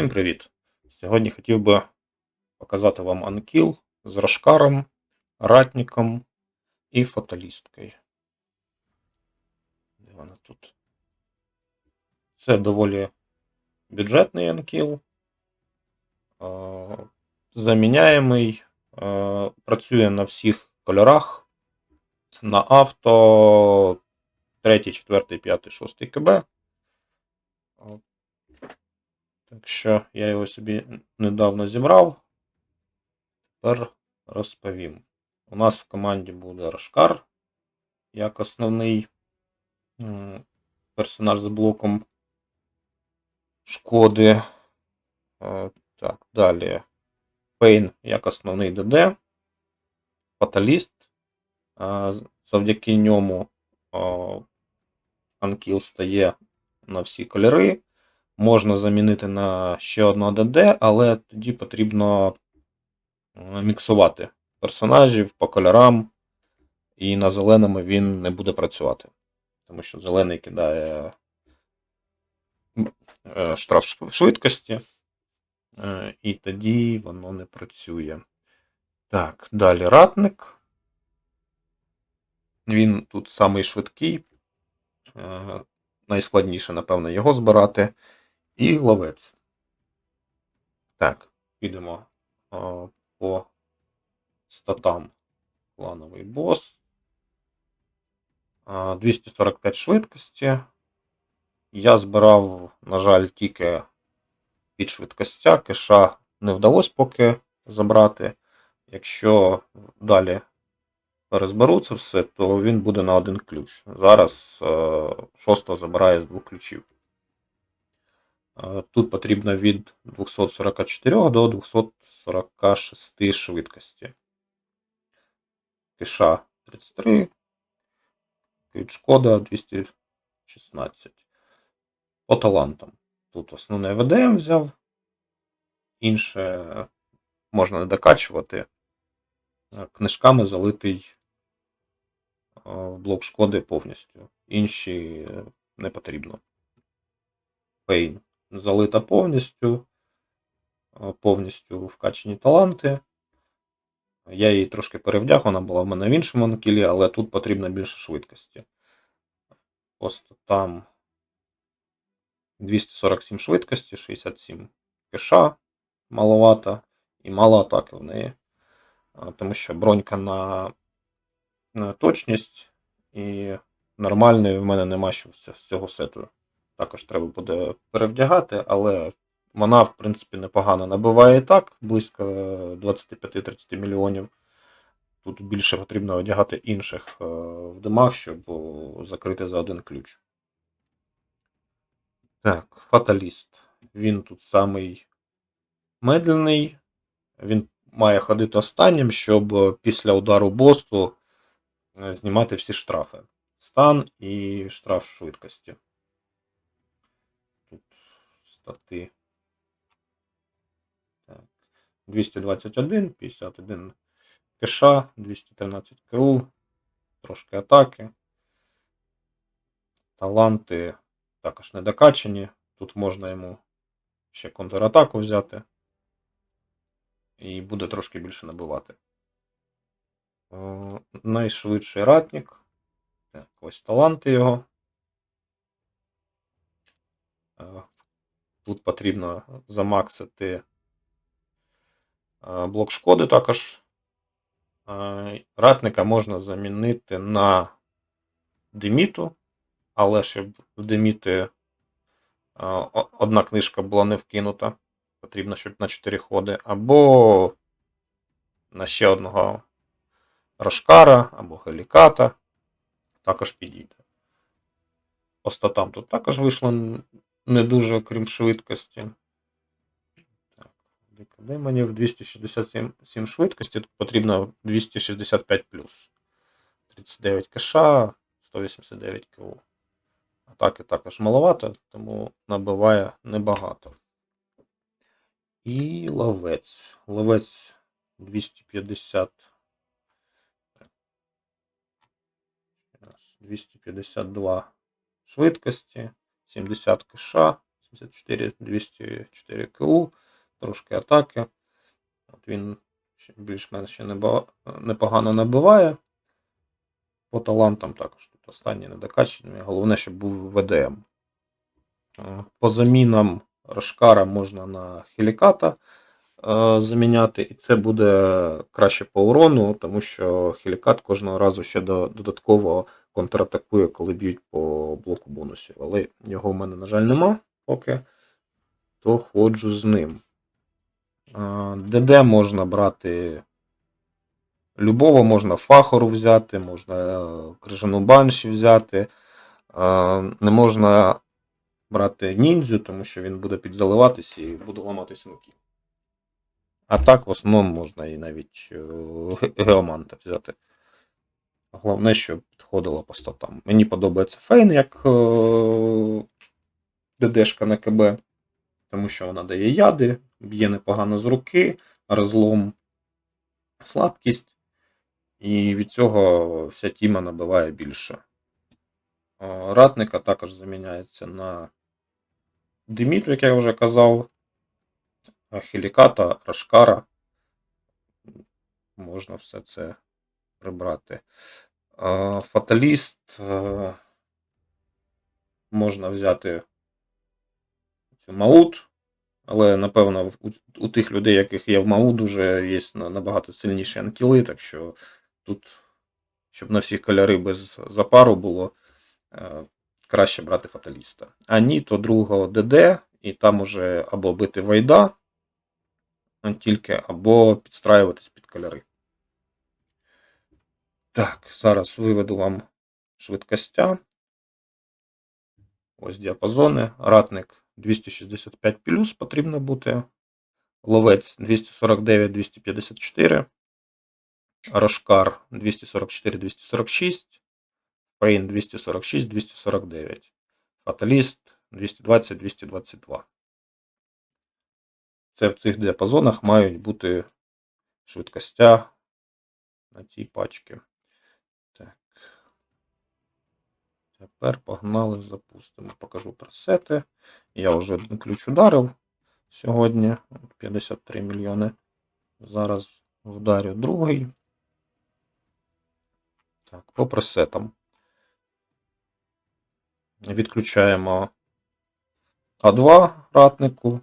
Всім привіт! Сьогодні хотів би показати вам анкіл з Рошкаром, ратником і фаталісткою. Де вона тут? Це доволі бюджетний анкіл. Заміняємий, працює на всіх кольорах. На авто 3, 4, 5, 6 КБ. От. Так що я його собі недавно зібрав. Тепер розповім. У нас в команді буде Рашкар як основний персонаж з блоком шкоди. Е, Так, далі. Пейн як основний ДД. Фаталіст. Е, Завдяки ньому анкіл стає на всі кольори. Можна замінити на ще одного ДД, але тоді потрібно е, міксувати персонажів по кольорам, і на зеленому він не буде працювати. Тому що зелений кидає е, штраф швидкості, е, і тоді воно не працює. Так, далі ратник. Він тут самий швидкий. Найскладніше, напевно, його збирати. І ловець. Так, підемо е, по статам. Клановий бос. Е, 245 швидкості. Я збирав, на жаль, тільки під швидкостя. Кеша не вдалося поки забрати. Якщо далі перезберу це все, то він буде на один ключ. Зараз шостого забирає з двох ключів. Тут потрібно від 244 до 246 швидкості. Киша 33, ключ шкода 216. По талантам. Тут основне ВДМ взяв. Інше можна не докачувати. Книжками залитий блок шкоди повністю. Інші е, не потрібно. Пейн залита повністю. Повністю вкачені таланти. Я її трошки перевдяг, вона була в мене в іншому анкілі, але тут потрібно більше швидкості. Просто там 247 швидкості, 67 кеша маловато і мало атаки в неї. Тому що бронька на, на точність і нормальної в мене нема з з цього сету. Також треба буде перевдягати, але вона, в принципі, непогано набиває і так, близько 25-30 мільйонів. Тут більше потрібно одягати інших е, в димах, щоб закрити за один ключ. Так, фаталіст. Він тут самий медленний. Він має ходити останнім, щоб після удару босу е, знімати всі штрафи. Стан і штраф швидкості. Тут. Так. 221, 51 кеша, 213 КУ, трошки атаки. Таланти також не докачані. Тут можна йому ще контратаку взяти. І буде трошки більше набивати. О, найшвидший ратник. Так, ось таланти його. Тут потрібно замаксити е, блок шкоди також. Е, Ратника можна замінити на деміту, але щоб в деміти е, одна книжка була не вкинута. Потрібно, щоб на 4 ходи, або на ще одного Рошкара, або Геліката. Також підійде. По статам тут також вийшло не дуже, окрім швидкості. Так, демонів 267 швидкості, тут потрібно 265 плюс. 39 кеша, 189 КУ. Атаки також маловато, тому набиває небагато. І ловець. Ловець 250. 252 швидкості, 70 кеша, 84, 204 КУ, трошки атаки. От він більш-менш ще непогано набиває. По талантам також тут останні недокачені. Головне, щоб був ВДМ. Е, По замінам Рашкара можна на Хеліката е, заміняти, і це буде краще по урону, тому що Хелікат кожного разу ще додатково контратакує, коли б'ють по блоку бонусів. Але його в мене, на жаль, нема поки, то ходжу з ним. ДД можна брати любого, можна фахору взяти, можна е, крижану банші взяти. Е, Не можна брати ніндзю, тому що він буде підзаливатись і буде ламати смоки. А так, в основному можна і навіть е, геоманта взяти. Головне, щоб підходило по статам. Мені подобається Фейн як е, ДДшка на КБ, тому що вона дає яди, б'є непогано з руки, розлом, слабкість, і від цього вся тіма набиває більше. Е, Ратника також заміняється на Димітру, як я вже казав, Хеліката, Рашкара. Можна все це прибрати. Фаталіст е, можна взяти цю Маут, але напевно у, у тих людей, яких є в Маут, вже є набагато сильніші анкіли, так що тут, щоб на всі кольори без запару було, е, краще брати фаталіста. А ні, то другого ДД, і там уже або бити Вайда тільки, або підстраюватись під кольори. Так, зараз виведу вам швидкостя. Ось діапазони. Ратник 265 плюс потрібно бути. Ловець 249-254. Рошкар 244-246. Фейн 246-249. Фаталіст 220-222. Це в цих діапазонах мають бути швидкостя на цій пачці. Так. Тепер погнали, запустимо. Покажу пресети. Я вже ключ ударив сьогодні. 53 мільйони. Зараз вдарю другий. Так, по пресетам. Відключаємо А2 ратнику,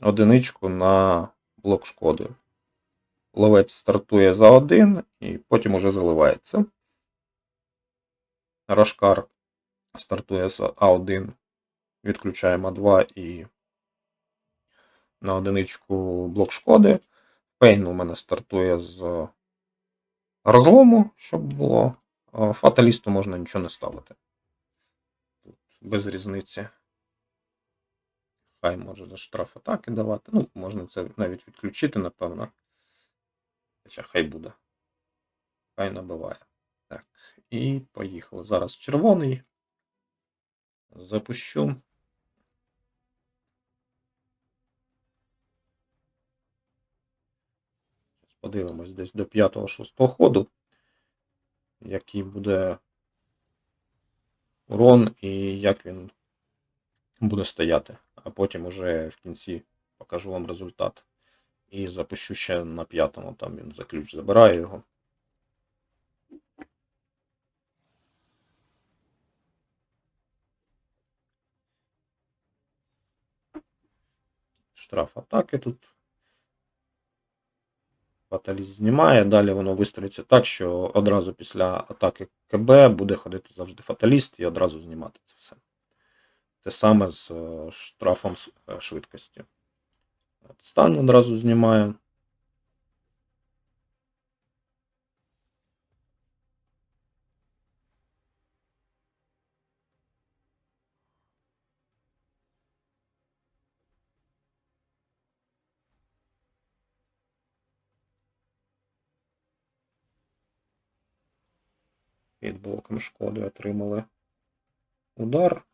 одиничку на блок шкоди. Ловець стартує за один і потім уже заливається. Рашкар стартує з А1, відключаємо А2 і на одиничку блок шкоди. Пейн у мене стартує з розлому, щоб було. Фаталісту можна нічого не ставити. Тут без різниці. Хай може за штраф атаки давати. Ну, можна це навіть відключити, напевно. Хоча хай буде. Хай набиває. Так, і поїхали. Зараз червоний. Запущу. Подивимось десь до 5-6 ходу, який буде урон і як він буде стояти. А потім уже в кінці покажу вам результат. І запущу ще на п'ятому, там він за ключ забирає його. Штраф атаки тут. Фаталіст знімає, далі воно вистроїться так, що одразу після атаки КБ буде ходити завжди фаталіст і одразу знімати це все. Те саме з е, штрафом е, швидкості. Стан одразу знімає. Під блоком шкоди отримали удар.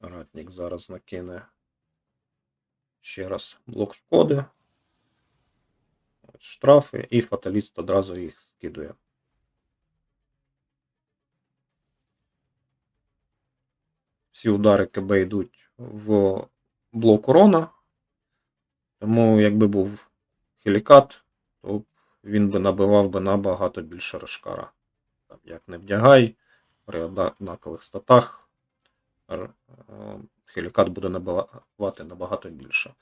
Ратник зараз накине Ще раз блок шкоди. Штрафи, і фаталіст одразу їх скидує. Всі удари КБ йдуть в блок урона. Тому, якби був хелікат, то він би набивав би набагато більше решкара. Там, Як не вдягай, при однакових статах р- е, хелікат буде набивати набагато більше.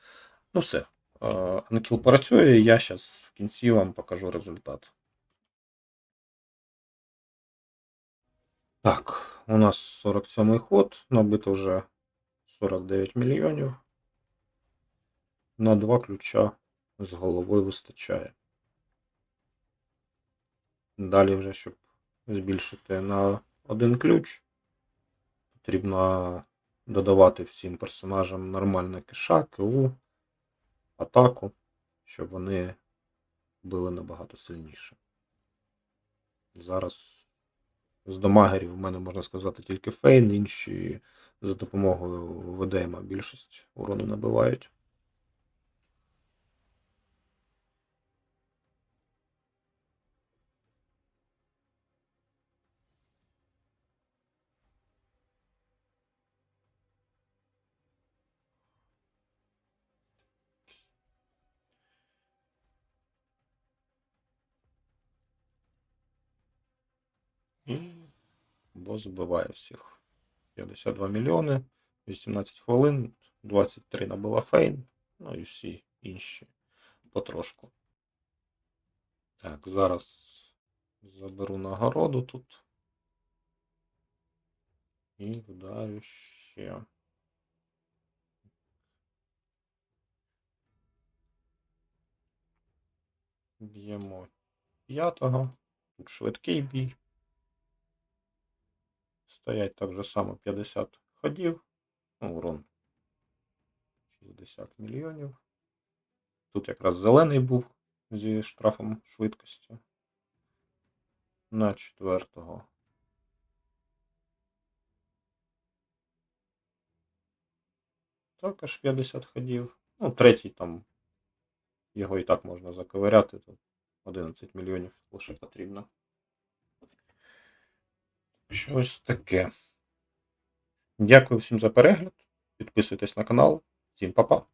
Ну все. Е, Анкіл працює, я зараз в кінці вам покажу результат. Так, у нас 47-й ход, набито вже 49 мільйонів. На два ключа з головою вистачає. Далі вже, щоб збільшити на один ключ, потрібно додавати всім персонажам нормальне киша, КУ, атаку, щоб вони були набагато сильніше. Зараз з домагерів в мене можна сказати тільки фейн, інші за допомогою ВДМа більшість урону набивають. І бос вбиває всіх. 52 мільйони, 18 хвилин, 23 набила фейн, ну і всі інші потрошку. Так, зараз заберу нагороду тут. І вдарю ще. Б'ємо п'ятого. Тут швидкий бій. Стоять так же само 50 ходів. Ну, урон 60 мільйонів. Тут якраз зелений був зі штрафом швидкості. На четвертого. Також 50 ходів. Ну, третій там. Його і так можна заковиряти. Тут 11 мільйонів лише потрібно. Щось таке. Дякую всім за перегляд. Підписуйтесь на канал. Всім па-па.